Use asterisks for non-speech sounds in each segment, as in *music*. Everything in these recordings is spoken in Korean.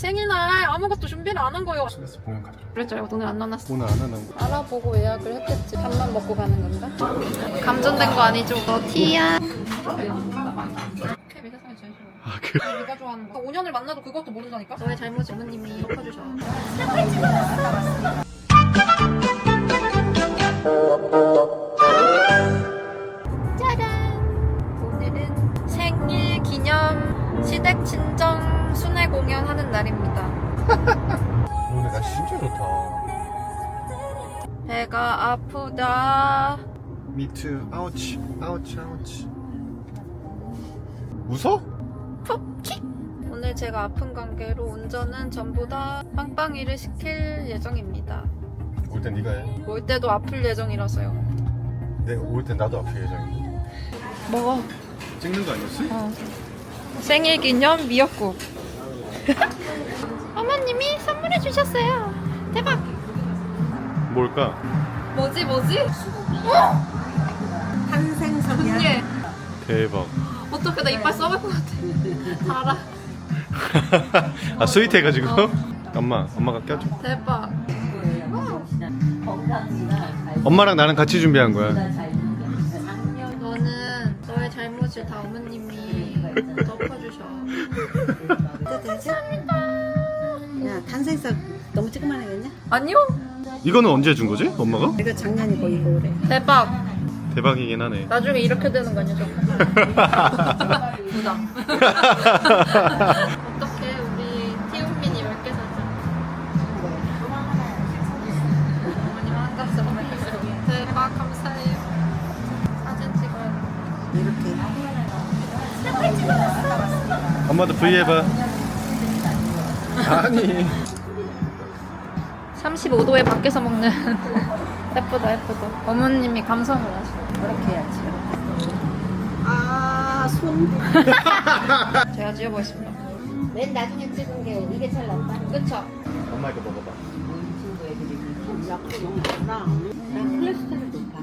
생일날 아무것도 준비를 안 한 거예요. 그래서 공연 가더라. 그랬죠. 돈을 안 넣어놨어. 오늘 안 하는 거. 알아보고 예약을 했겠지. 밥만 먹고 가는 건가? 감전된 거 아니죠? 너 티야. 케미 세상에 제일 싫어. 아 그. 네가 좋아하는 거. 5년을 만나도 그것도 모른다니까? 너의 잘못이 어머님이 덮어주셔. 미투 아우치 아우치 아우치. 웃어? 푹킥! 오늘 제가 아픈 관계로 운전은 전부 다 빵빵이를 시킬 예정입니다. 올땐 네가 해. 올 때도 아플 예정이라서요. 내가 올땐 나도 앞에 예정이. 먹어. 찍는 거 아니었어? 어. 생일 기념 미역국. *laughs* 어머님이 선물해 주셨어요. 대박. 뭘까? 뭐지 뭐지? 탄생석이야. 언니 대박. 어떻게 나 이빨 썩을 것 같아. 달아. 아 스윗해가지고. 어. 엄마 엄마가 껴줘. 대박. 엄마랑 나는 같이 준비한 거야. 너는 너의 잘못을 다 어머님이 덮어주셔. 야, 탄생석 너무 조그만하겠냐? 아니요. 이거는 언제 준 거지? 엄마가? 이거 작년이고 이거 올해. 대박. 대박이긴 하네. 나중에 이렇게 되는 거 아니야, 저? *laughs* 부담. 어떻게 우리 티우민이 10개 사자. 어머님 한갑스 보내주세요. 대박, 감사해요. 사진 찍어야 이렇게. 엄마도 V 해봐. 아니. 35도에 밖에서 먹는 *laughs* 예쁘다, 예쁘다. 어머님이 감성을 하시네. 이렇게 해야지. 아, 손. *laughs* 제가 지어보겠습니다. 맨 나중에 찍은 게 이게 제일 낫다. 그쵸? 엄마 이거 먹어봐. 약도 너무 많아. 난 콜레스테롤 높아.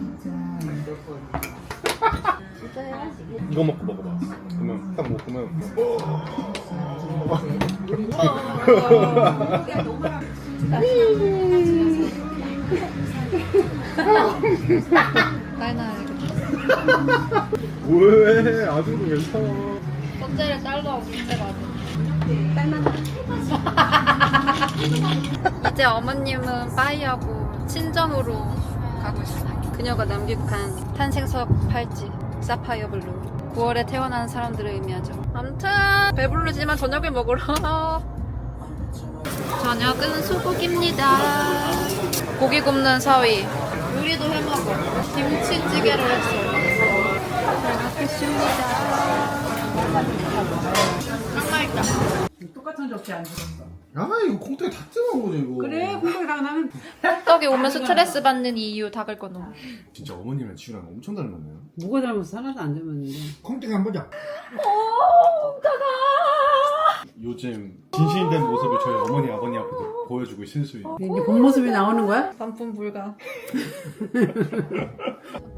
진짜 해야지. 이거 먹고 먹어봐. 그러면 딱 먹으면. *laughs* *laughs* 나이나 이렇게. 왜? 아직도 괜찮아. 첫째를 둘째가 아들. 딸만 이제 어머님은 빠이하고 친정으로 가고 있어요. 그녀가 남기한 탄생석 팔찌 사파이어 블루. 9월에 태어난 사람들을 의미하죠. 아무튼 배부르지만 저녁을 먹으러. *laughs* 저녁은 소고기입니다. 고기 굽는 사위. 요리도 해먹어. 김치찌개를 했어요. 맛있다. 똑같은 접시 안 들었어. 아 이거 콩떡이 다 뜨거운 거죠 이거. 그래, 공부에 가면 떡이 오면 스트레스 받는 이유 닭을 꺼놓음. 진짜 어머님이랑 지우랑 엄청 닮았네요. 뭐가 잘못해서 하나도 안 되었는데. 콩떡이 한번 보자. 요즘 진실된 모습을 저희 어머니 아버님 앞에서 보여주고 수 있는. 이게 본 모습이 나오는 거야? 반품 불가. *laughs*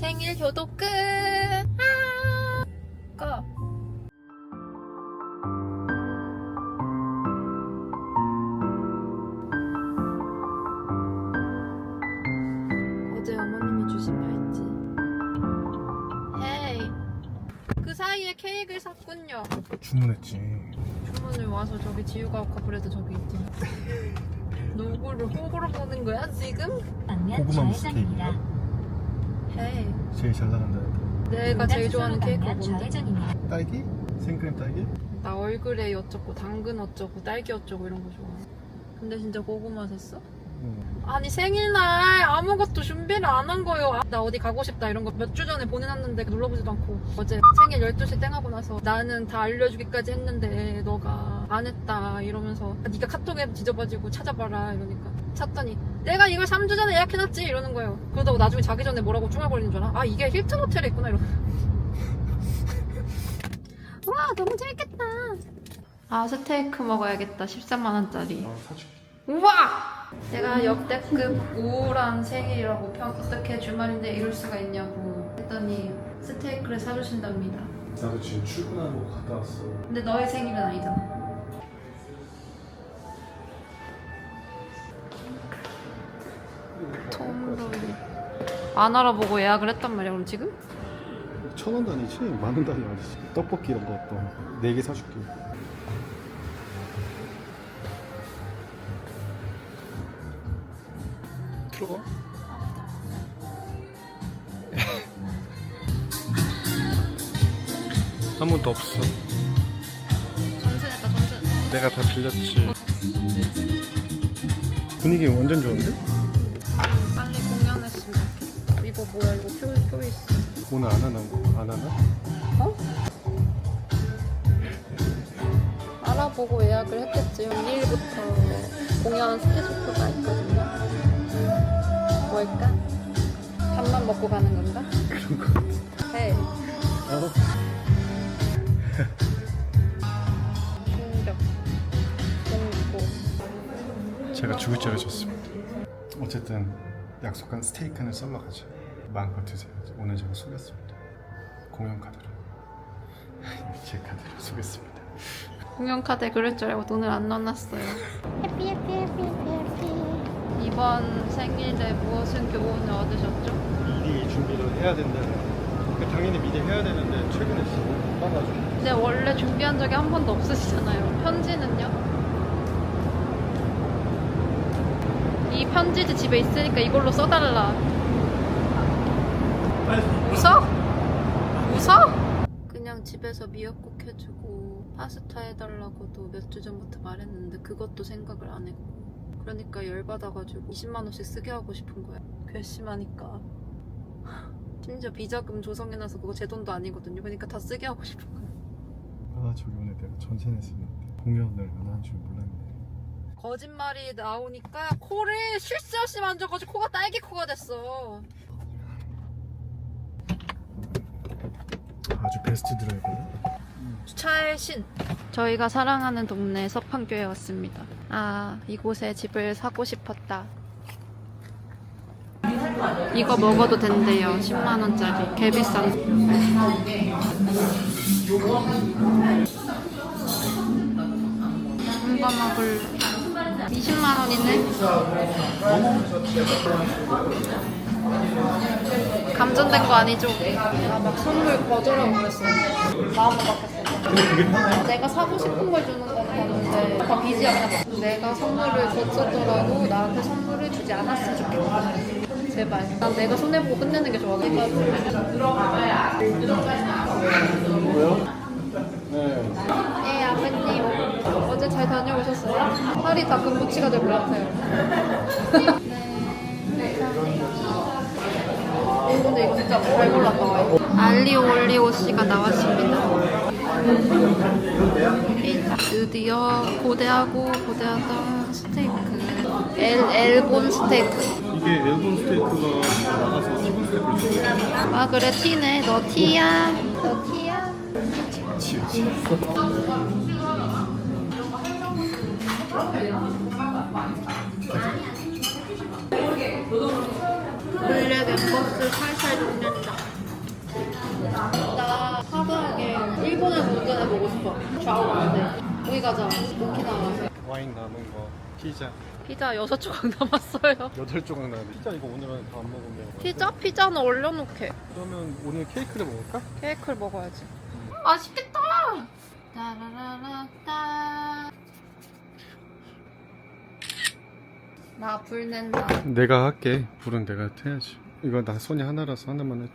생일 효도 끝. 아, 꺼. 어제 어머님이 주신 팔찌. 헤이. 그 사이에 케이크를 샀군요. 주문했지. 주문을 와서 저기 지유가오카 브레드 저기 있지. *laughs* 누구를 호구로 보는 거야 지금? 고구마 스테이크. 헤 이. 제일 잘 나간다. 내가 제일 좋아하는 케이크가 뭔데? 딸기? 생크림 딸기? 나 얼그레이 어쩌고 당근 어쩌고 딸기 어쩌고 이런 거 좋아. 근데 진짜 고구마 샀어? 응. 아니 생일날 아무것도 준비를 안 한 거예요. 아, 나 어디 가고 싶다 이런 거 몇 주 전에 보내놨는데 눌러보지도 않고 어제 생일 12시 땡하고 나서 나는 다 알려주기까지 했는데 너가 안 했다 이러면서 아, 네가 카톡에 뒤져가지고 찾아봐라 이러니까 찾더니 내가 이걸 3주 전에 예약해놨지 이러는 거예요. 그러다가 나중에 자기 전에 뭐라고 중얼거리는 줄 알아? 아 이게 힐튼 호텔에 있구나 이러고 *laughs* 와 너무 재밌겠다. 아 스테이크 먹어야겠다 13만원짜리. 아 사줄게. 우와! 제가 역대급 우울한 생일이라고 평 어떻게 주말인데 이럴 수가 있냐고 했더니 스테이크를 사주신답니다. 나도 지금 출근하고 갔다 왔어. 근데 너의 생일은 아니잖아. 안 알아보고 예약을 했단 말이야 그럼 지금? 천 원 단위지? 만 원 단위 아니지? 떡볶이 이런 거또 4개 사줄게. 들어가. *laughs* 아무도 없어. 전세냈다 전세 내가 다 빌렸지. 분위기 완전 좋은데? 이거 뭐야 이거 표, 표 있어 오늘 안 하나? 안 하나? 어? 알아보고 예약을 했겠지. 2일부터 공연 스케줄표가 있거든요. 뭘까? 밥만 먹고 가는 건가? 그런 거 같아 네. 어? 충격. 공고. 제가 죽을 죄를 졌습니다 어쨌든 약속한 스테이크는 썰러 가자 마음껏 드세요 오늘 제가 속였습니다 공연 카드로 *laughs* 제 카드로 속였습니다 공연 카드에 그럴 줄 알고 돈을 안 넣어놨어요. 이번 생일에 무엇은 교훈을 얻으셨죠? 미리 준비를 해야 된다는 그러니까 당연히 미리 해야 되는데 최근에 진짜 못 봐가지고 근데 원래 준비한 적이 한 번도 없으시잖아요. 편지는요? 이 편지지 집에 있으니까 이걸로 써달라. 웃어? 웃어? 그냥 집에서 미역국 해주고 파스타 해달라고도 몇 주 전부터 말했는데 그것도 생각을 안 했고 그러니까 열받아가지고 20만 원씩 쓰게 하고 싶은 거야. 괘씸하니까. 심지어 비자금 조성해놔서 그거 제 돈도 아니거든요. 그러니까 다 쓰게 하고 싶은 거야. 아 저기 오늘 내가 전세 냈었는데 공연을 안 하는 줄 몰랐네 거짓말이 나오니까 코를 쉴새 없이 만져가지고 코가 딸기 코가 됐어. 아주 베스트 드라이버네 주차의 신. 저희가 사랑하는 동네 서판교에 왔습니다. 아, 이곳에 집을 사고 싶었다. 이거 먹어도 된대요. 10만원짜리. 개비싼. 이거 먹을 20만원이네. 감전된 거 아니죠? 아, 막 선물 거절하고 그랬어. 마음을 바뀌었어. 내가 사고 싶은 걸 주는 건 봤는데 다 그냥. 내가 선물을 줬었더라도 나한테 선물을 주지 않았으면 좋겠다. 제발. 난 내가 손해보고 끝내는 게 좋아. 내가 예, 아버님. 어제 잘 다녀오셨어요? 팔이 다 금붙이가 될 것 같아요. 근데 이거 진짜 잘 골랐다. 알리오 올리오 씨가 나왔습니다. 드디어 고대하고 고대하던 스테이크. 엘, 엘본 스테이크. 이게 일본 스테이크가 나가서 스테이크를 주고 아, 그래, 티네. 너 티야. 너 티야. 지우지 *laughs* 엠버스 살살 녹는다. 나 화사하게 일본에서 운전해 보고 싶어. 좌우 안 돼. 거기 가자. 오키나와. 와인 남은 거 피자 피자 6조각 남았어요. 8조각 나는데 피자 이거 오늘은 다 안 먹으면 피자? 피자는 얼려놓게. 그러면 오늘 케이크를 먹을까? 케이크를 먹어야지. 맛있겠다! 따라라라따. 나 불 낸다. 내가 할게 불은 내가 해야지 이거 나 손이 하나라서 하나만 해줘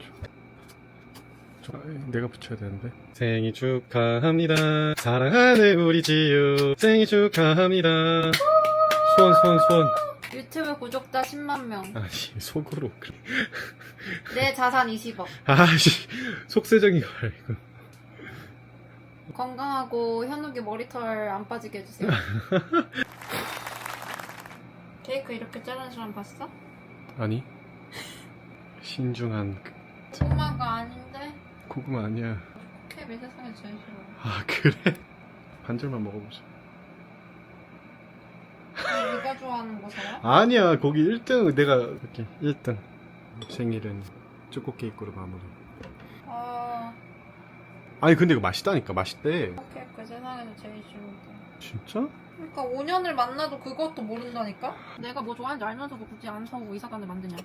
저, 내가 붙여야 되는데 생일 축하합니다 사랑하는 우리 지유 생일 축하합니다 소원 소원 소원 유튜브 구독자 10만 명. 아니 속으로 그래. 내 자산 20억. 아씨 속세적인 거 알고 건강하고 현욱이 머리털 안 빠지게 해주세요. *laughs* 케이크 이렇게 자른 사람 봤어? 아니 신중한 그- 고구마가 아닌데? 고구마 아니야 케이크 세상에 제일 싫어. 아 그래? 반절만 먹어보자 네가 좋아하는 거 사야? 아니야 거기 1등 내가 이렇게 1등 생일은 초코 케이크로 마무리 아, 아니 근데 이거 맛있다니까 맛있대 케이크 세상에서 제일 싫은데. 진짜? 그러니까 5년을 만나도 그것도 모른다니까? 내가 뭐 좋아하는지 알면서도 굳이 안 사고 이사간을 만드냐?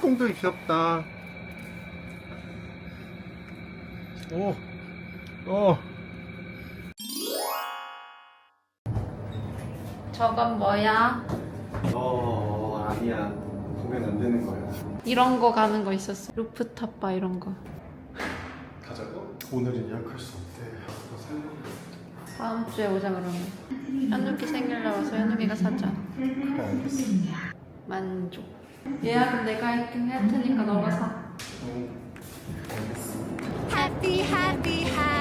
꽁들 귀엽다. 오, 어. 저건 뭐야? 어, 아니야. 보면 안 되는 거야. 이런 거 가는 거 있었어. 루프탑 바 이런 거. 가자고? 오늘은 예약할 수 없대. 너. 다음 주에 오자 그러면. 현욱이 생일 나와서 현욱이가 사자. 그래, 알겠어. 만족. 예약은 내가 할게 할 테니까 너가 사. 응, 알겠어. happy, happy, happy.